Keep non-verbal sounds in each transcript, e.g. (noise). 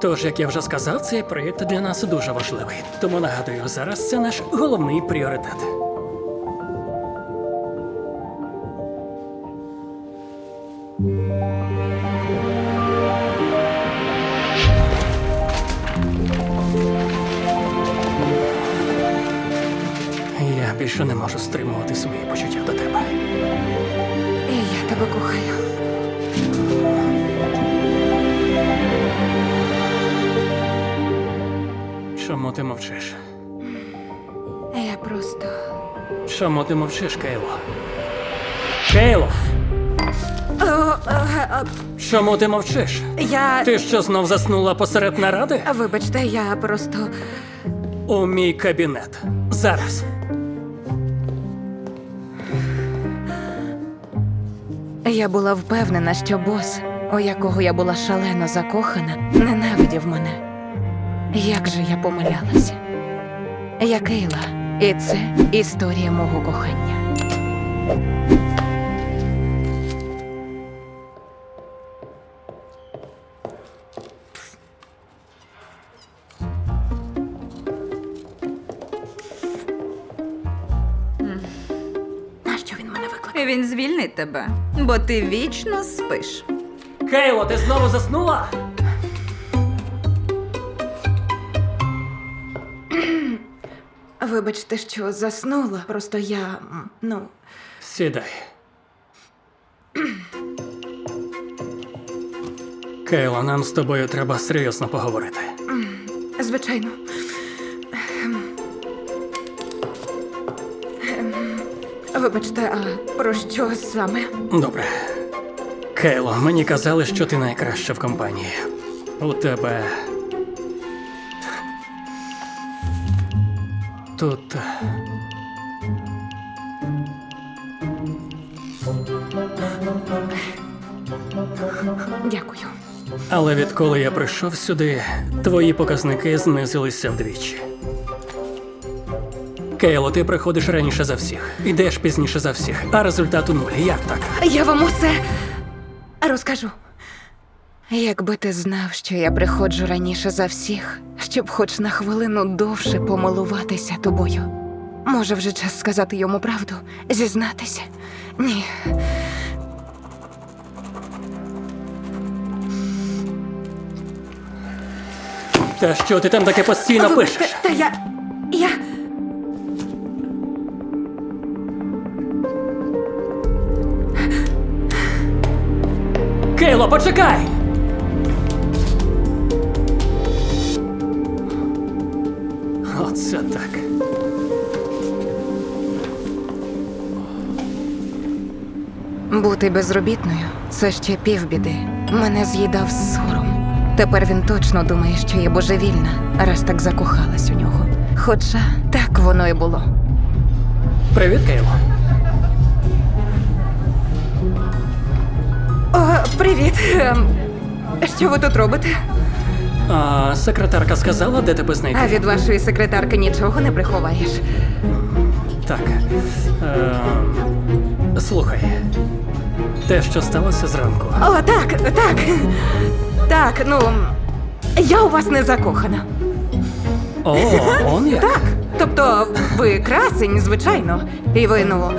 Тож, як я вже сказав, цей проєкт для нас дуже важливий. Тому нагадую, зараз це наш головний пріоритет. Я більше не можу стримувати Чому ти мовчиш? Я просто. Чому ти мовчиш, Кейло? Кейло! О, Чому ти мовчиш? я. Ти що знов заснула посеред наради? Вибачте, я просто. У мій кабінет. Зараз. Я була впевнена, що бос, у якого я була шалено закохана, ненавидів мене. Як же я помилялася? Я Кейла, і це історія мого кохання. Нащо він мене викликав? Він звільнить тебе, бо ти вічно спиш. Кейло, ти знову заснула? Вибачте, що заснула. Просто я. ну. Сідай. Кейло, нам з тобою треба серйозно поговорити. Звичайно. Вибачте, а про що саме? Добре. Кейло, мені казали, що ти найкраща в компанії. У тебе. Тут. Дякую. Але відколи я прийшов сюди, твої показники знизилися вдвічі. Кейло, ти приходиш раніше за всіх, йдеш пізніше за всіх, а результату нуль. Як так? Я вам усе розкажу. Якби ти знав, що я приходжу раніше за всіх, щоб хоч на хвилину довше помилуватися тобою. Може, вже час сказати йому правду, зізнатися? Ні. Та що ти там таке постійно Вибачте, пишеш? Та я. Я. Кейло, почекай! Оце так. Бути безробітною це ще півбіди. Мене з'їдав сором. Тепер він точно думає, що я божевільна, раз так закохалась у нього. Хоча так воно і було. Привіт, Кейло. О, привіт. Ем, Що ви тут робите? А секретарка сказала, де тебе знайти? А від вашої секретарки нічого не приховаєш. Так. Е, слухай. Те, що сталося зранку. О, так, так. Так, ну. Я у вас не закохана. О, он як? Так. Тобто, ви красень, звичайно. І ви, ну.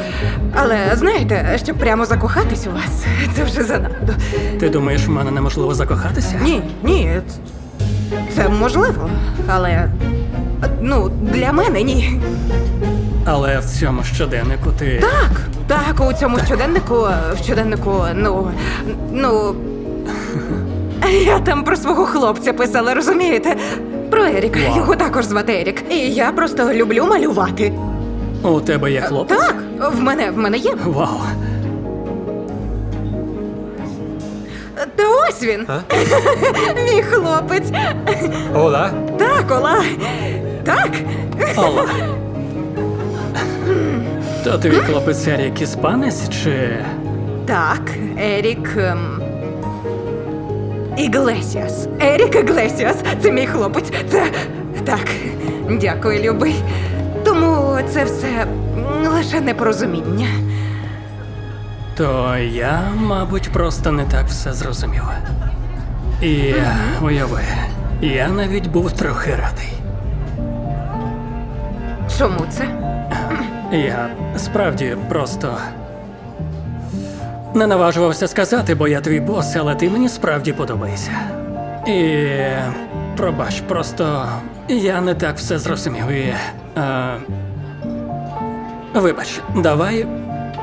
Але знаєте, щоб прямо закохатись у вас, це вже занадто. Ти думаєш, в мене неможливо закохатися? Ні, ні. Це можливо, але. Ну, для мене ні. Але в цьому щоденнику ти. Так, так, у цьому щоденнику, в щоденнику, ну. Ну. Я там про свого хлопця писала, розумієте? Про Еріка. Вау. Його також звати Ерік. І я просто люблю малювати. У тебе є хлопець? Так, в мене в мене є. Вау. Ось він. (laughs) Мій хлопець. Ола, Так, Ола. Так. Алла. (laughs) То твій хлопець Ерік іспанець чи. Так, Ерік. ем, Іглесіас. Ерік Іглесіас. Це мій хлопець. Це. Так. Дякую, любий. Тому це все м, лише непорозуміння. То я, мабуть, просто не так все зрозумів. І уяви, я навіть був трохи радий. Чому це? Я справді просто не наважувався сказати, бо я твій бос, але ти мені справді подобаєшся. І пробач, просто я не так все зрозумів. І, е, вибач, давай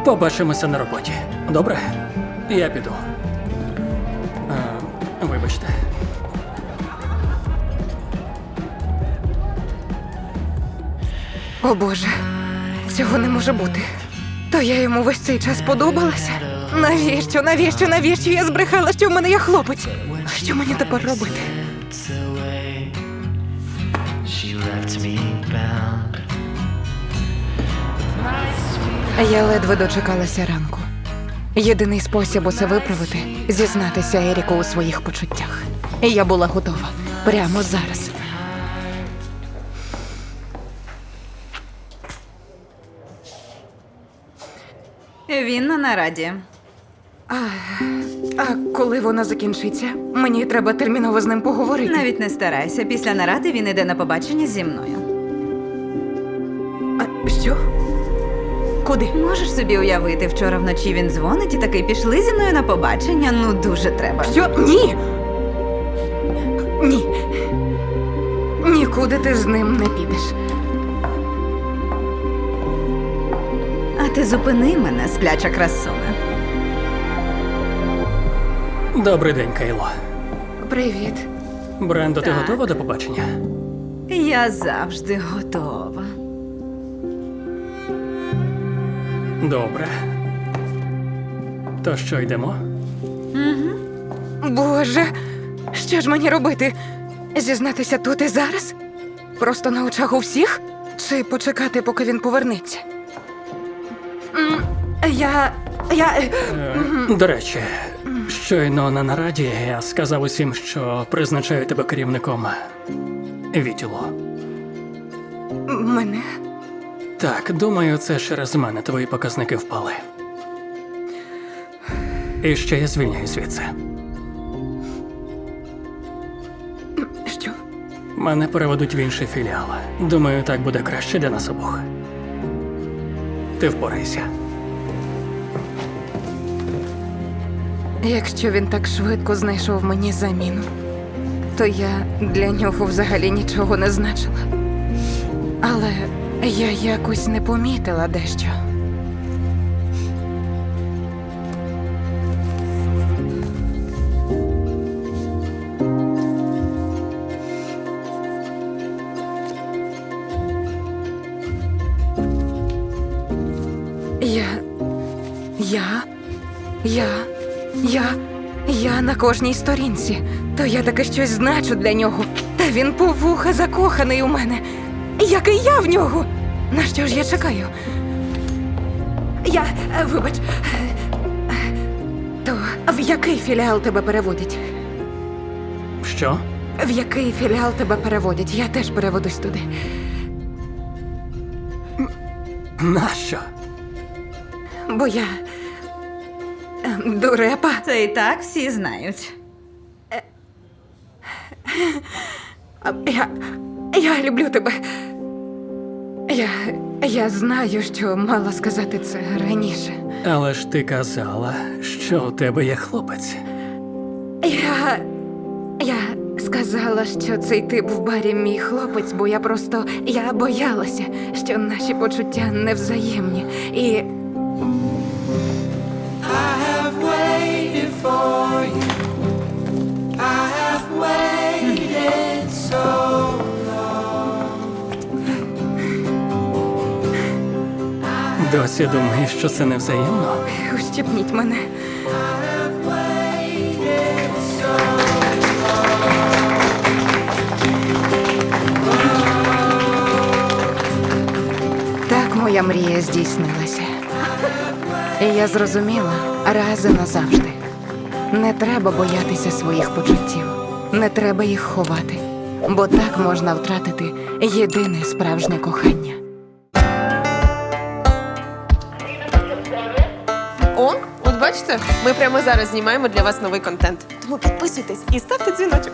побачимося на роботі. Добре? Я піду. Е, вибачте. О Боже, цього не може бути. То я йому весь цей час подобалася. Навіщо, навіщо, навіщо я збрехала, що в мене є хлопець? Що мені тепер робити? She left me bound. Я ледве дочекалася ранку. Єдиний спосіб усе виправити зізнатися Еріку у своїх почуттях. І я була готова прямо зараз. Він на нараді. А коли вона закінчиться, мені треба терміново з ним поговорити. Навіть не старайся. Після наради він іде на побачення зі мною. Куди? Можеш собі уявити, вчора вночі він дзвонить і такий пішли зі мною на побачення. Ну дуже треба. Що? Ні. Ні. Нікуди ти з ним не підеш. А ти зупини мене, спляча красуня. Добрий день, Кайло. Привіт. Брендо, ти Так. готова до побачення? Я завжди готова. Добре. То що йдемо? Боже, що ж мені робити? Зізнатися тут і зараз? Просто на очах у всіх? Чи почекати, поки він повернеться? М, Я. Я. Е, До речі, щойно на нараді я сказав усім, що призначаю тебе керівником відділу. Мене. Так, думаю, це через мене твої показники впали. І ще я звільняю звідси. Що? Мене переведуть в інший філіал. Думаю, так буде краще для нас обох. Ти впорайся. Якщо він так швидко знайшов мені заміну, то я для нього взагалі нічого не значила. Але я якось не помітила дещо. Я. Я. Я. Я. Я на кожній сторінці. То я таке щось значу для нього. Та він по вуха закоханий у мене. Як і я в нього. На що ж я чекаю? Я. е, Вибач. То в який філіал тебе переводять? Що? В який філіал тебе переводять? Я теж переведусь туди. Нащо? Бо я. е, Дурепа. Це і так всі знають. Я. Я люблю тебе. Я. Я знаю, що мала сказати це раніше. Але ж ти казала, що у тебе є хлопець. Я. Я сказала, що цей тип в барі мій хлопець, бо я просто. Я боялася, що наші почуття невзаємні. І. Досі думаєш, що це невзаємно? Ущипніть мене. Так моя мрія здійснилася. І я зрозуміла раз і назавжди. Не треба боятися своїх почуттів, не треба їх ховати, бо так можна втратити єдине справжнє кохання. Бачите, ми прямо зараз знімаємо для вас новий контент. Тому підписуйтесь і ставте дзвіночок.